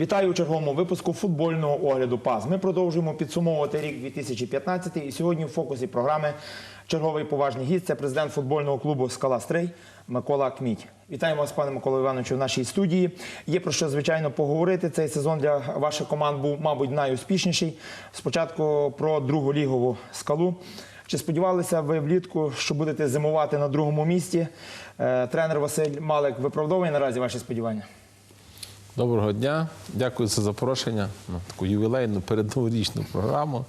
Вітаю у черговому випуску футбольного огляду ПАЗ. Ми продовжуємо підсумовувати рік 2015 і сьогодні в фокусі програми черговий поважний гість. Це президент футбольного клубу Скала Стрий Микола Кміть. Вітаємо вас, пане Миколо Івановичу, в нашій студії. Є про що звичайно поговорити. Цей сезон для ваших команд був, мабуть, найуспішніший. Спочатку про другу лігову скалу. Чи сподівалися ви влітку, що будете зимувати на другому місці? Е, Тренер Василь Малик виправдовує наразі ваші сподівання? Доброго дня, дякую за запрошення на таку ювілейну передноворічну програму.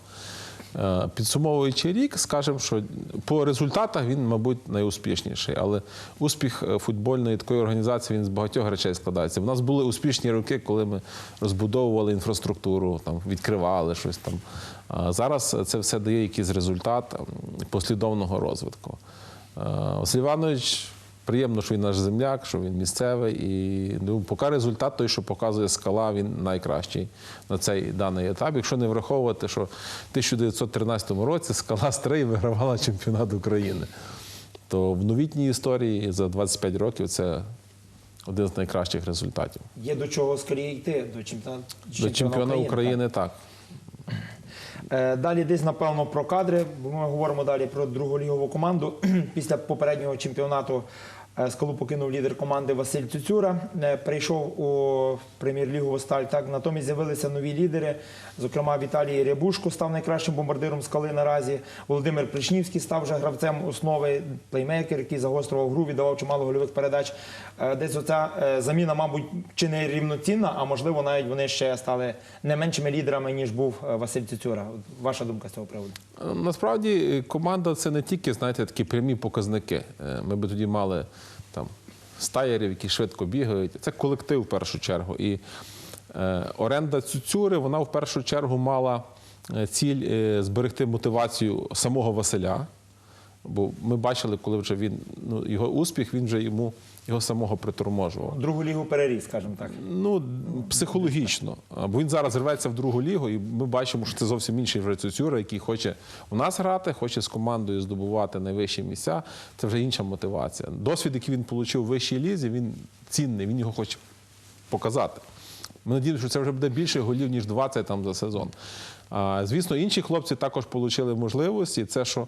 Е, Підсумовуючи рік, скажемо, що по результатах він, мабуть, найуспішніший. Але успіх е, футбольної такої організації він з багатьох речей складається. У нас були успішні роки, коли ми розбудовували інфраструктуру, там відкривали щось там. А зараз це все дає якийсь результат послідовного розвитку. Е, Василь Іванович Приємно, що він наш земляк, що він місцевий. І ну, поки результат той, що показує скала, він найкращий на цей даний етап. Якщо не враховувати, що в 1913 році скала Стрий вигравала чемпіонат України, то в новітній історії за 25 років це один з найкращих результатів. Є до чого скоріше йти до чемпіона, До чемпіона України так. Е, Далі десь, напевно, про кадри, ми говоримо далі про другу лігову команду. Після попереднього чемпіонату скалу покинув лідер команди Василь Цюцюра. Е, Прийшов у прем'єр-лігу сталь. Так, натомість з'явилися нові лідери. Зокрема, Віталій Рябушко став найкращим бомбардиром скали наразі. Володимир Причнівський став вже гравцем основи, плеймейкер, який загострював гру, віддавав чимало гольових передач. Е, Десь оця е, заміна, мабуть, чи не рівноцінна, а можливо, навіть вони ще стали не меншими лідерами, ніж був е, Василь Цюцюра. Ваша думка з цього приводу? Е, Насправді е, команда це не тільки знаєте, такі прямі показники. Е, Ми би тоді мали стаєрів, які швидко бігають. Це колектив в першу чергу. І е, оренда цюцюри, вона в першу чергу мала е, ціль е, зберегти мотивацію самого Василя. Бо ми бачили, коли вже він ну, його успіх, він вже йому його самого приторможував. Другу лігу переріс, скажімо так. Ну, психологічно. Бо він зараз рветься в другу лігу, і ми бачимо, що це зовсім інший Цюцюра, який хоче у нас грати, хоче з командою здобувати найвищі місця. Це вже інша мотивація. Досвід, який він отримав в вищій лізі, він цінний, він його хоче показати. Ми надіємося, що це вже буде більше голів, ніж 20 там за сезон. А, звісно, інші хлопці також отримали можливості. Це, що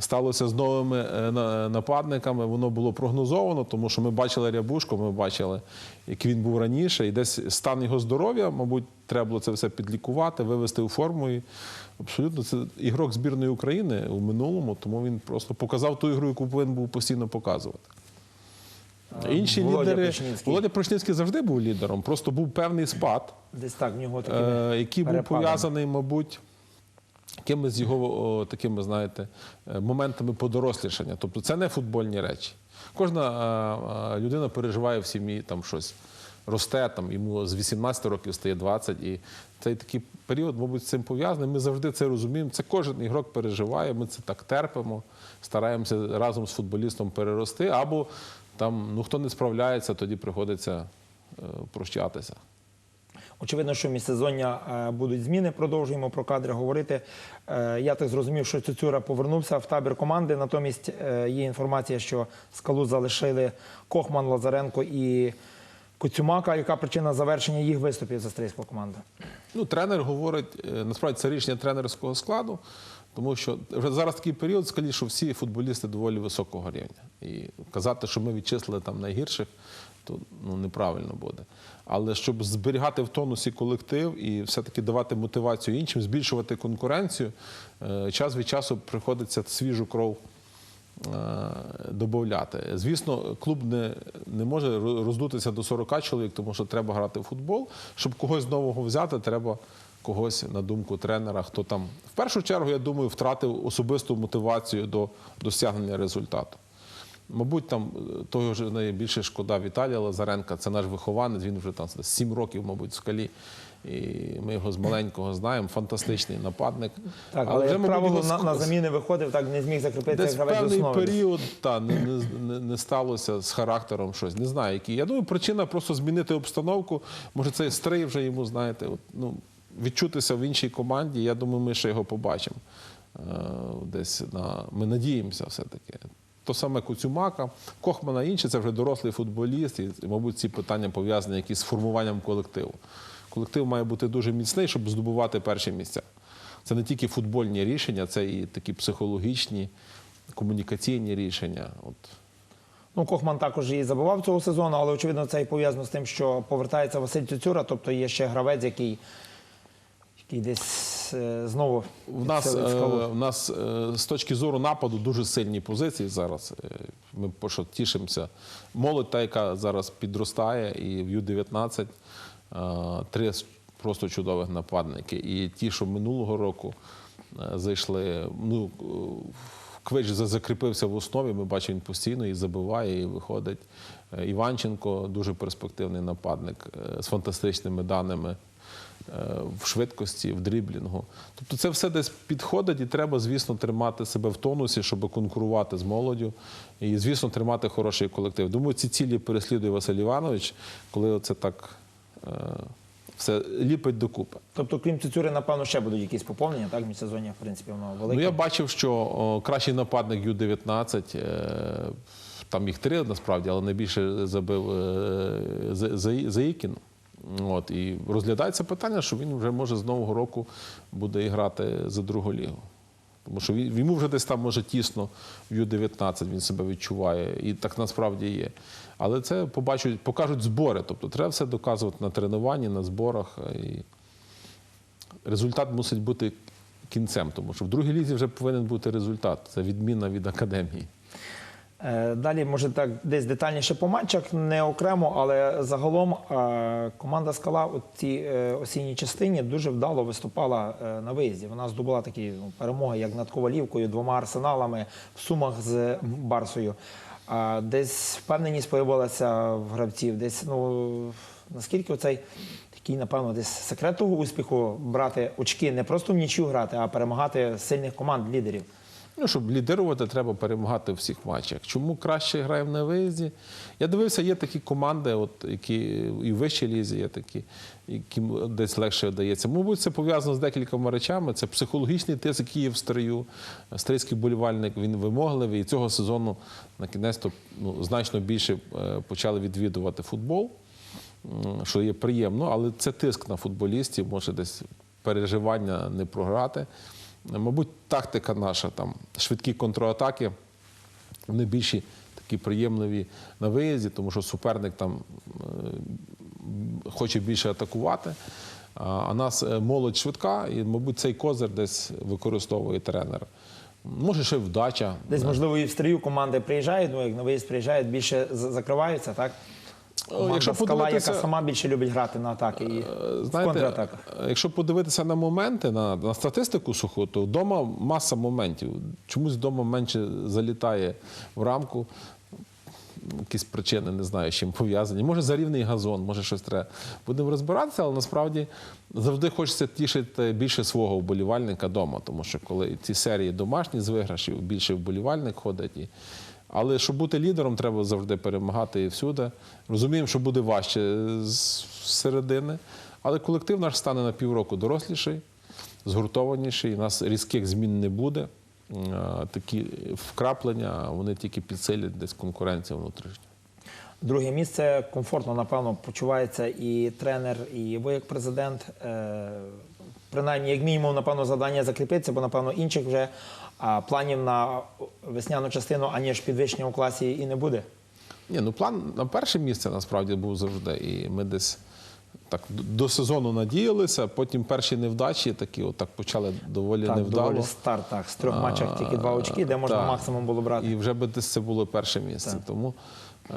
сталося з новими е, нападниками, воно було прогнозовано, тому що ми бачили Рябушко, ми бачили, як він був раніше, і десь стан його здоров'я, мабуть, треба було це все підлікувати, вивести у форму. І абсолютно це ігрок збірної України у минулому, тому він просто показав ту ігру, яку повинен був постійно показувати. Інші Володя лідери Пришнівський. Володя Прошницький завжди був лідером, просто був певний спад, Десь так в нього такі е, який був пов'язаний, мабуть, якимись з його такими, знаєте, е, моментами подорослішання. Тобто це не футбольні речі. Кожна е, е, людина переживає в сім'ї там щось. Росте там, йому з 18 років стає 20, і цей такий період, мабуть, з цим пов'язаний. Ми завжди це розуміємо. Це кожен ігрок переживає, ми це так терпимо, стараємося разом з футболістом перерости. Або там, ну хто не справляється, тоді приходиться прощатися. Очевидно, що міжсезоння е, будуть зміни. Продовжуємо про кадри говорити. Е, Я так зрозумів, що Цюцюра повернувся в табір команди. Натомість е, є інформація, що скалу залишили Кохман, Лазаренко і Коцюмака. Яка причина завершення їх виступів за стрийську команду? Ну, тренер говорить, насправді це рішення тренерського складу, тому що вже зараз такий період, скажіть, що всі футболісти доволі високого рівня. І казати, що ми відчислили там найгірших, то ну, неправильно буде. Але щоб зберігати в тонусі колектив і все-таки давати мотивацію іншим, збільшувати конкуренцію, е, час від часу приходиться свіжу кров додати. Звісно, клуб не, не може роздутися до 40 чоловік, тому що треба грати в футбол. Щоб когось нового взяти, треба когось на думку тренера, хто там в першу чергу, я думаю, втратив особисту мотивацію до досягнення результату. Мабуть, там е, того ж найбільше шкода Віталія Лазаренка, це наш вихованець, він вже там 7 років, мабуть, в скалі. І ми його з маленького знаємо. Фантастичний нападник. Так, але, як мабуть, правило, його на, на заміни виходив, так не зміг закріпитися як гравець певний основи. період та, не, не, не, не сталося з характером щось. Не знаю, який. Я думаю, причина просто змінити обстановку. Може, цей стрий вже йому, знаєте, от, ну, відчутися в іншій команді. Я думаю, ми ще його побачимо. Е, десь на, ми надіємося все-таки. То саме Куцюмака, Кохмана інші, це вже дорослий футболіст, і, мабуть, ці питання пов'язані якісь з формуванням колективу. колектив має бути дуже міцний, щоб здобувати перші місця. Це не тільки футбольні рішення, це і такі психологічні, комунікаційні рішення. От. Ну, Кохман також і забивав цього сезону, але очевидно це і пов'язано з тим, що повертається Василь Цюцюра, тобто є ще гравець, який, який десь е, знову В нас, скалу. е, в нас е, з точки зору нападу дуже сильні позиції зараз. Ми що тішимося. Молодь, та, яка зараз підростає, і в Ю-19 е, три просто чудових нападники. І ті, що минулого року зайшли, ну, Квич закріпився в основі. Ми бачимо, він постійно і забиває, і виходить. Е, Іванченко дуже перспективний нападник е, з фантастичними даними е, в швидкості, в дріблінгу. Тобто це все десь підходить, і треба, звісно, тримати себе в тонусі, щоб конкурувати з молоддю. І, звісно, тримати хороший колектив. Думаю, ці цілі переслідує Василь Іванович, коли це так все ліпить докупи. Тобто, крім Цицюри, напевно, ще будуть якісь поповнення, так, в міжсезонні, в принципі, воно велике. Ну, я бачив, що о, кращий нападник Ю-19, е, там їх три насправді, але найбільше забив е, За- За- Заїкін. От, і розглядається питання, що він вже може з нового року буде грати за другу лігу. Тому що він- йому вже десь там може тісно в Ю-19, він себе відчуває, і так насправді є. Але це побачать, покажуть збори. Тобто треба все доказувати на тренуванні, на зборах. І результат мусить бути кінцем, тому що в другій лізі вже повинен бути результат. Це відміна від академії. Е, Далі, може, так десь детальніше по матчах, не окремо, але загалом е, команда Скала у цій е, осінній частині дуже вдало виступала на виїзді. Вона здобула такі ну, перемоги, як над Ковалівкою, двома арсеналами в сумах з Барсою. А Десь впевненість появилася в гравців. Десь ну наскільки оцей такий, напевно, десь секрет того успіху брати очки, не просто в нічю грати, а перемагати сильних команд лідерів. Ну, щоб лідирувати, треба перемагати в всіх матчах. Чому краще граємо на виїзді? Я дивився, є такі команди, от, які і в вищій лізі є такі, яким десь легше вдається. Мабуть, це пов'язано з декількома речами. Це психологічний тиск, який є в строю. Стрийський болівальник він вимогливий. І цього сезону на кінець ну, значно більше е, почали відвідувати футбол, що є приємно, але це тиск на футболістів, може десь переживання не програти. Мабуть, тактика наша, там, швидкі контратаки, вони більші такі приємливі на виїзді, тому що суперник там е, хоче більше атакувати. А нас е, молодь швидка, і, мабуть, цей козир десь використовує тренер. Може, ще вдача. Десь, можливо, і в стрію команди приїжджають, ну як на виїзд приїжджають, більше закриваються, так? Команда якщо «Скала», яка сама більше любить грати на атаки і в Е, контратаках. якщо подивитися на моменти, на, на статистику суху, то вдома маса моментів. Чомусь вдома менше залітає в рамку. Якісь причини, не знаю, з чим пов'язані. Може, зарівний газон, може щось треба. Будемо розбиратися, але насправді завжди хочеться тішити більше свого вболівальника вдома, тому що коли ці серії домашні з виграшів, більше вболівальник ходить. І... Але щоб бути лідером, треба завжди перемагати і всюди. Розуміємо, що буде важче з середини, але колектив наш стане на півроку доросліший, згуртованіший. У нас різких змін не буде. Такі вкраплення, вони тільки підсилять десь конкуренцію внутрішню. Друге місце комфортно, напевно, почувається і тренер, і ви як президент. Е, принаймні, як мінімум, напевно, завдання закріпиться, бо, напевно, інших вже а, планів на весняну частину, аніж підвищення у класі і не буде. Ні, ну план на перше місце насправді був завжди. І ми десь так до сезону надіялися, потім перші невдачі такі отак почали доволі Так, невдало. доволі старт, так. З трьох матчах тільки два очки, де можна Так. максимум було брати. І вже би десь це було перше місце. Так. Тому е,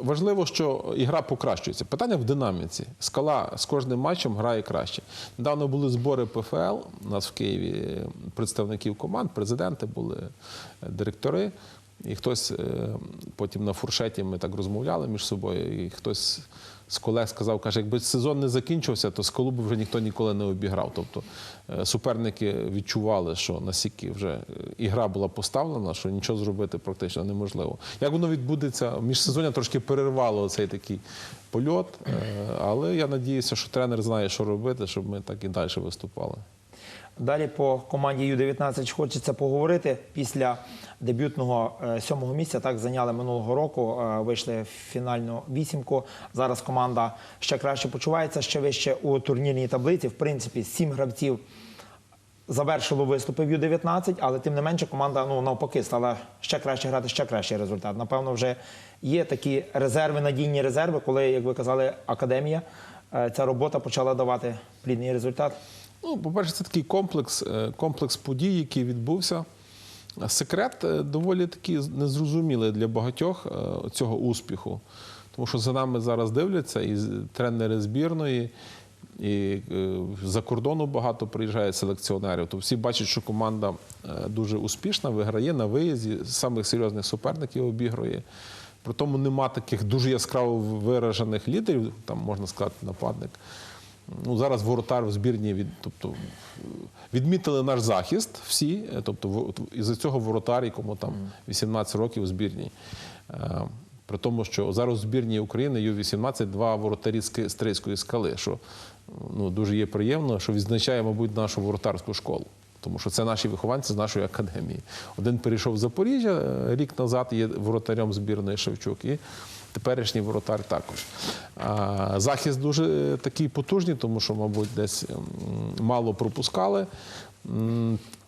важливо, що ігра покращується. Питання в динаміці. Скала з кожним матчем грає краще. Недавно були збори ПФЛ у нас в Києві, представників команд, президенти були, е, директори. І хтось е, потім на фуршеті ми так розмовляли між собою, і хтось з колег сказав, каже, якби сезон не закінчився, то скалу б вже ніхто ніколи не обіграв. Тобто е, суперники відчували, що настільки вже е, ігра була поставлена, що нічого зробити практично неможливо. Як воно відбудеться, міжсезоння трошки перервало цей такий польот, але я надіюся, що тренер знає, що робити, щоб ми так і далі виступали. Далі по команді Ю-19 хочеться поговорити. Після дебютного е, сьомого місця так зайняли минулого року, е, вийшли в фінальну вісімку. Зараз команда ще краще почувається, ще вище у турнірній таблиці. В принципі, сім гравців завершило виступи в Ю-19, але тим не менше команда ну, навпаки стала ще краще грати, ще кращий результат. Напевно, вже є такі резерви, надійні резерви, коли, як ви казали, академія, е, ця робота почала давати плідний результат. Ну, по-перше, це такий комплекс, е, комплекс подій, який відбувся. Секрет е, доволі такий незрозумілий для багатьох е, цього успіху. Тому що за нами зараз дивляться і тренери збірної, і за кордону багато приїжджає селекціонерів. То всі бачать, що команда дуже успішна, виграє на виїзді, самих серйозних суперників обігрує. При тому нема таких дуже яскраво виражених лідерів, там можна сказати, нападник. Ну, зараз воротар в збірні від, тобто, відмітили наш захист всі. е, Тобто, із-за цього воротар, якому там 18 років у збірні. Е, При тому, що зараз у збірні України Ю-18 два воротарі з Стрийської скали, що ну, дуже є приємно, що відзначає, мабуть, нашу воротарську школу. Тому що це наші вихованці з нашої академії. Один перейшов в Запоріжжя е, рік назад, є воротарем збірної Шевчук. І теперішній воротар також. Захист дуже е, такий потужний, тому що, мабуть, десь мало пропускали.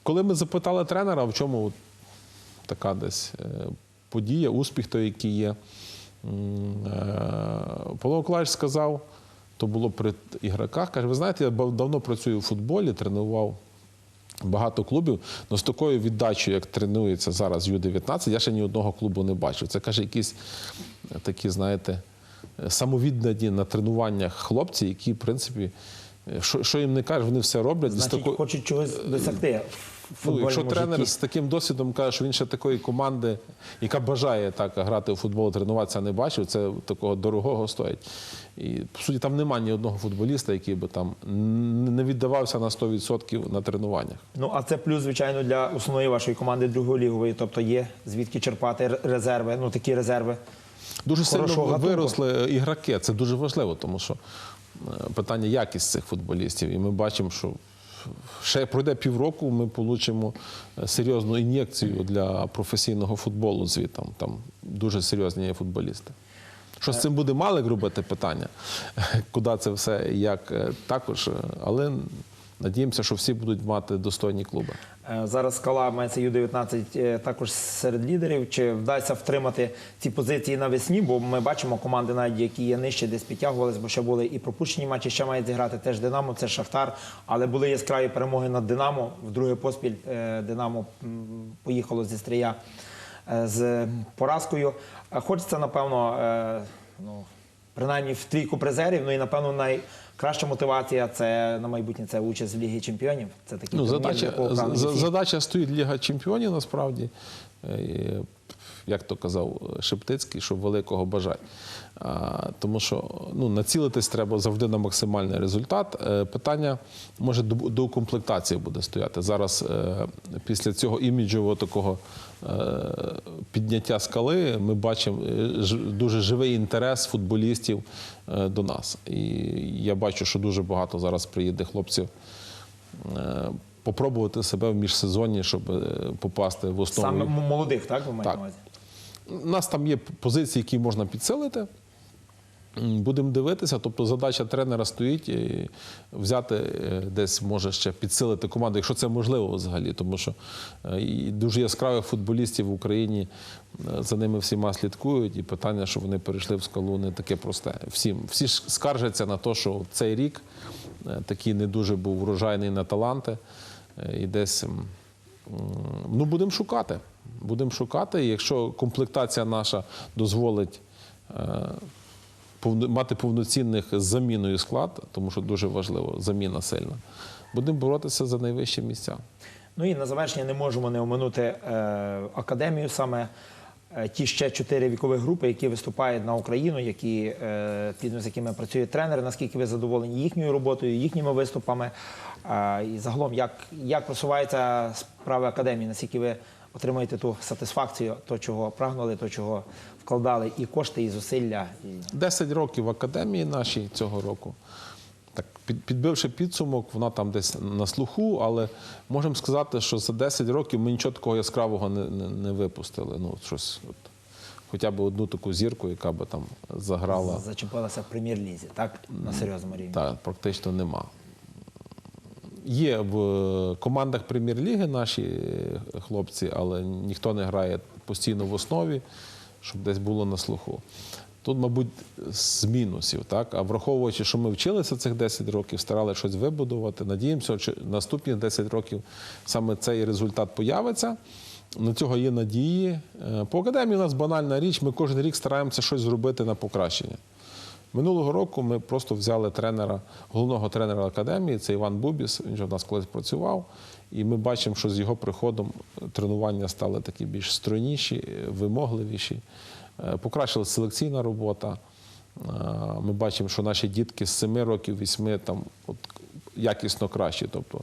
Коли ми запитали тренера, в чому така десь е, подія, успіх той, який є, е, Павло Миколаївич сказав, то було при ігроках, каже, ви знаєте, я давно працюю в футболі, тренував багато клубів, але з такою віддачею, як тренується зараз Ю-19, я ще ні одного клубу не бачив. Це каже, якісь е, такі, знаєте, е, самовіддані на тренуваннях хлопці, які, в принципі, е, що, що їм не кажуть, вони все роблять. Значить, такою- хочуть чогось досягти в Ну, футбольному якщо тренер житті. з таким досвідом каже, що він ще такої команди, яка бажає так грати у футбол, тренуватися, не бачив, це такого дорогого стоїть. І по суті, там немає ні одного футболіста, який би там не віддавався на 100% на тренуваннях. Ну, а це плюс, звичайно, для основної вашої команди друголігової. Тобто є звідки черпати резерви, ну такі резерви. Дуже Хорошого сильно гатунку. виросли ігроки. Це дуже важливо, тому що е, питання якість цих футболістів. І ми бачимо, що ще пройде півроку, ми отримаємо серйозну ін'єкцію для професійного футболу звітом. Там дуже серйозні є футболісти. Що з цим буде Малик робити питання? Куди це все як е, також. е, Але надіємося, що всі будуть мати достойні клуби. Е, Зараз скала мається Ю-19 е, також серед лідерів. Чи вдасться втримати ці позиції навесні? Бо ми бачимо команди, навіть які є нижче, десь підтягувались, бо ще були і пропущені матчі. Ще мають зіграти теж Динамо, це Шахтар. Але були яскраві перемоги над Динамо. Вдруге поспіль е, Динамо поїхало зі стрія з поразкою. Хочеться, напевно, ну, принаймні в трійку призерів. Ну і напевно найкраща мотивація це на майбутнє це участь в Лігі Чемпіонів. Це такий Ну, задача, задача стоїть Ліга Чемпіонів насправді. Е, Як то казав Шептицький, що великого бажать. А, тому що ну, націлитись треба завжди на максимальний результат. Е, питання може до, комплектації буде стояти. Зараз е, після цього іміджового такого е, підняття скали ми бачимо е, дуже живий інтерес футболістів е, до нас. І я бачу, що дуже багато зараз приїде хлопців е, попробувати себе в міжсезонні, щоб попасти в основу. Саме молодих, так ви маєте Так. на увазі? У нас там є позиції, які можна підсилити. Будемо дивитися. Тобто задача тренера стоїть взяти е, десь може ще підсилити команду, якщо це можливо взагалі. Тому що е, дуже яскравих футболістів в Україні е, за ними всіма слідкують. І питання, що вони перейшли в скалу, не таке просте. Всім всі ж скаржаться на те, що цей рік такий не дуже був врожайний на таланти. І десь Ну, будемо шукати. Будемо шукати. І якщо комплектація наша дозволить мати повноцінних заміною склад, тому що дуже важливо, заміна сильна, будемо боротися за найвищі місця. Ну і на завершення не можемо не оминути е, академію, саме е, ті ще чотири вікові групи, які виступають на Україну, які е, з якими працюють тренери. Наскільки ви задоволені їхньою роботою, їхніми виступами? І загалом, як, як просуваються справи академії, наскільки ви отримуєте ту сатисфакцію, то чого прагнули, то чого вкладали і кошти, і зусилля. 10 років в академії нашій цього року. Так, під- підбивши підсумок, вона там десь на слуху, але можемо сказати, що за 10 років ми нічого такого яскравого не, не, не випустили. Ну, щось, от, хоча б одну таку зірку, яка би там заграла. Зачепилася в прем'єр-лізі, так? На серйозному рівні. Так, практично нема. Є в командах прем'єр-ліги наші е, хлопці, але ніхто не грає постійно в основі, щоб десь було на слуху. Тут, мабуть, з мінусів, так? А враховуючи, що ми вчилися цих 10 років, старалися щось вибудувати, надіємося, що наступні 10 років саме цей результат появиться. На цього є надії. Е, По академії у нас банальна річ. Ми кожен рік стараємося щось зробити на покращення. Минулого року ми просто взяли тренера, головного тренера академії, це Іван Бубіс. Він же в нас колись працював. І ми бачимо, що з його приходом тренування стали такі більш стройніші, вимогливіші. Е, Покращилася селекційна робота. Е, Ми бачимо, що наші дітки з 7 років, 8 там от, якісно кращі. Тобто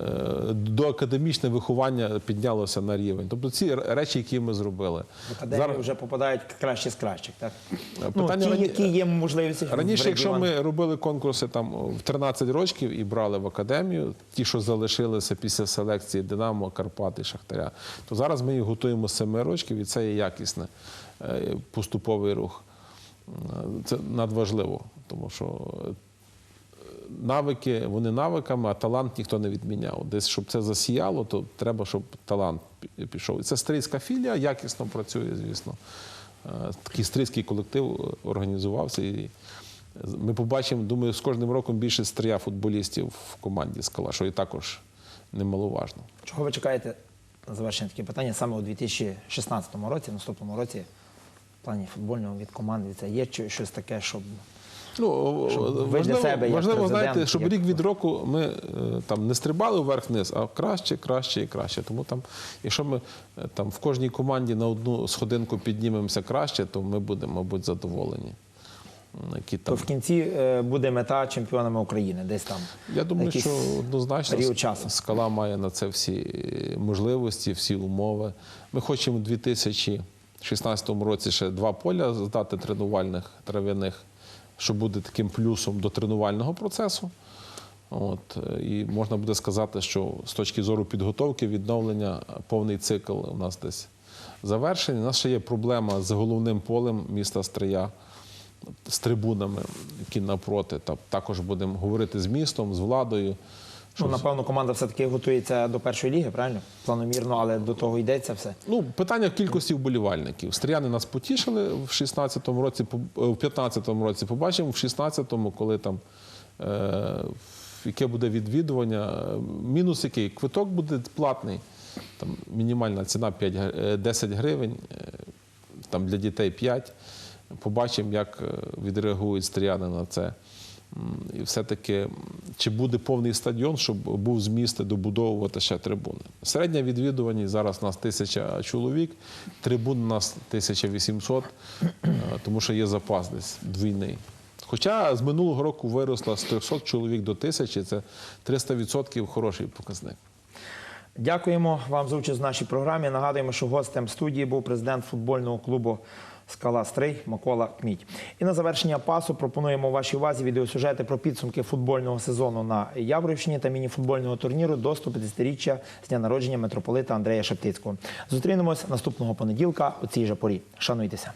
е, до академічне виховання піднялося на рівень. Тобто ці речі, які ми зробили. В академію вже попадають кращі з кращих, так? Ну, ті, рані- які є можливості. Раніше, якщо ми робили конкурси там в 13 років і брали в академію, ті, що залишилися після селекції Динамо, Карпати, Шахтаря, то зараз ми їх готуємо з 7 років, і це є якісне е, поступовий рух. Е, Це надважливо, тому що е, навики, вони навиками, а талант ніхто не відміняв. Десь, щоб це засіяло, то треба, щоб талант пішов. І Це стрийська філія, якісно працює, звісно. Е, Такий стрийський колектив е, організувався. І ми побачимо, думаю, з кожним роком більше стрия футболістів в команді скала, що і також немаловажно. Чого ви чекаєте на завершення такі питання саме у 2016 році, наступному році, в плані футбольного від команди? Це є щось таке, щоб Ну, Щоб ви для важливо, себе, як важливо знаєте, щоб як- рік від року ми е, там не стрибали вверх-вниз, а краще, краще і краще. Тому там, якщо ми е, там в кожній команді на одну сходинку піднімемося краще, то ми будемо, мабуть, задоволені. Які то в кінці е, буде мета чемпіонами України, десь там. Я думаю, що однозначно часу. скала має на це всі можливості, всі умови. Ми хочемо у 2016 році ще два поля здати тренувальних трав'яних, що буде таким плюсом до тренувального процесу. От, е, і можна буде сказати, що з точки зору підготовки, відновлення, е, повний цикл у нас десь завершений. У нас ще є проблема з головним полем міста Стрия з трибунами, які напроти. Та також будемо говорити з містом, з владою. Ну, напевно, команда все-таки готується до першої ліги, правильно? Планомірно, але до того йдеться все. Ну, питання кількості вболівальників. Стріяни нас потішили в 16-му році, е, в 15-му році. Побачимо в 16-му, коли там е, яке буде відвідування. Е, Мінус який? Квиток буде платний. Там мінімальна ціна 5, е, 10 гривень, е, там для дітей 5. Побачимо, як е, відреагують стріяни на це. І все-таки, чи буде повний стадіон, щоб був зміст добудовувати ще трибуни. Середня відвідуваність зараз у нас тисяча чоловік, трибун у нас 1800, е, тому що є запас десь двійний. Хоча з минулого року виросла з 300 чоловік до 1000, це 300% хороший показник. Дякуємо вам за участь в нашій програмі. Нагадуємо, що гостем студії був президент футбольного клубу Скала Стрий Микола Кміть. І на завершення пасу пропонуємо вашій увазі відеосюжети про підсумки футбольного сезону на Яврівщині та мініфутбольного турніру до 150-річчя з дня народження митрополита Андрея Шептицького. Зустрінемось наступного понеділка у цій же порі. Шануйтеся.